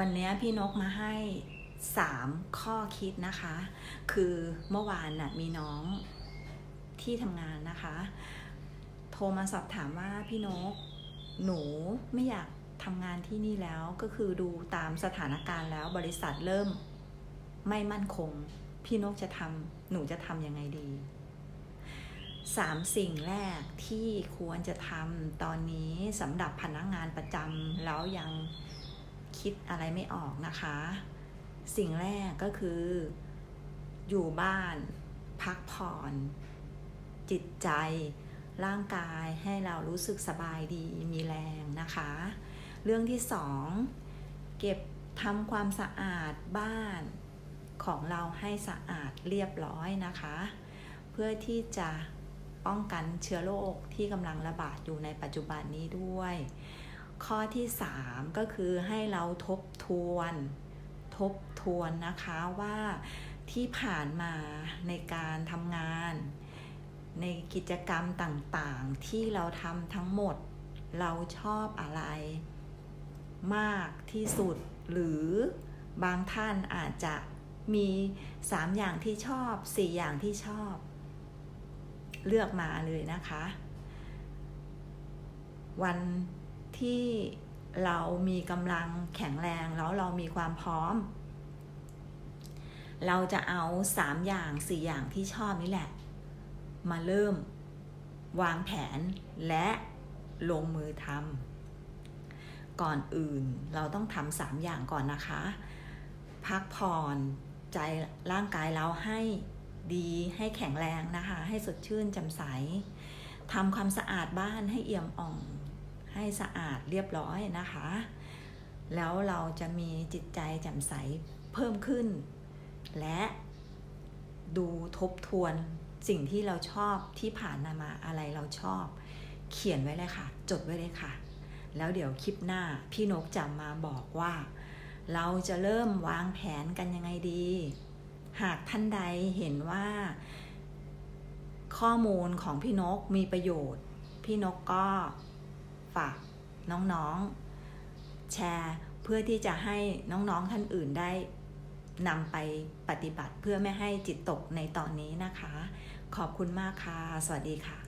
วันนี้พี่นกมาให้สามข้อคิดนะคะ คือเมื่อวานน่ะมีน้องที่ทำงานนะคะ โทรมาสอบถามว่าพี่นกหนูไม่อยากทำงานที่นี่แล้วก็คือดูตามสถานการณ์แล้วบริษัทเริ่มไม่มั่นคง พี่นกจะทำหนูจะทำยังไงดีสามสิ่งแรกที่ควรจะทำตอนนี้สำหรับพนักงานประจำแล้วยัง คิดอะไรไม่ออกนะคะ สิ่งแรกก็คือ อยู่บ้านพักผ่อน จิตใจ ร่างกายให้เรารู้สึกสบายดีมีแรงนะคะ เรื่องที่สองเก็บทำความสะอาดบ้านของเราให้สะอาดเรียบร้อยนะคะ เพื่อที่จะป้องกันเชื้อโรคที่กำลังระบาดอยู่ในปัจจุบันนี้ด้วย ข้อที่ 3 ก็คือให้เราทบทวน ทบทวนนะคะว่าที่ผ่านมาในการทำงาน ในกิจกรรมต่างๆ ที่เราทำทั้งหมด เราชอบอะไร มากที่สุดหรือบางท่านอาจจะมี 3 อย่างที่ชอบ 4 อย่างที่ชอบ เลือกมาเลยนะคะ วัน ที่เรามีกำลังแข็งแรงแล้วเรามีความพร้อม เราจะเอาสามอย่างสี่อย่างที่ชอบนี่แหละ มาเริ่มวางแผนและลงมือทำก่อนอื่นเราต้องทำสามอย่างก่อนนะคะ พักผ่อนใจร่างกายเราให้ดีให้แข็งแรงนะคะ ให้สดชื่นแจ่มใสทำความสะอาดบ้านให้เอี่ยมอ่อง ให้สะอาดเรียบร้อยนะคะ แล้วเราจะมีจิตใจแจ่มใสเพิ่มขึ้น และดูทบทวนสิ่งที่เราชอบที่ผ่านมาอะไรเราชอบ เขียนไว้เลยค่ะ จดไว้เลยค่ะ แล้วเดี๋ยวคลิปหน้าพี่นกจะมาบอกว่า เราจะเริ่มวางแผนกันยังไงดี หากท่านใดเห็นว่า ข้อมูลของพี่นกมีประโยชน์ พี่นกก็ ฝากน้องๆ แชร์เพื่อที่จะให้น้องๆท่านอื่นได้นำไปปฏิบัติเพื่อไม่ให้จิตตกในตอนนี้นะคะ ขอบคุณมากค่ะ สวัสดีค่ะ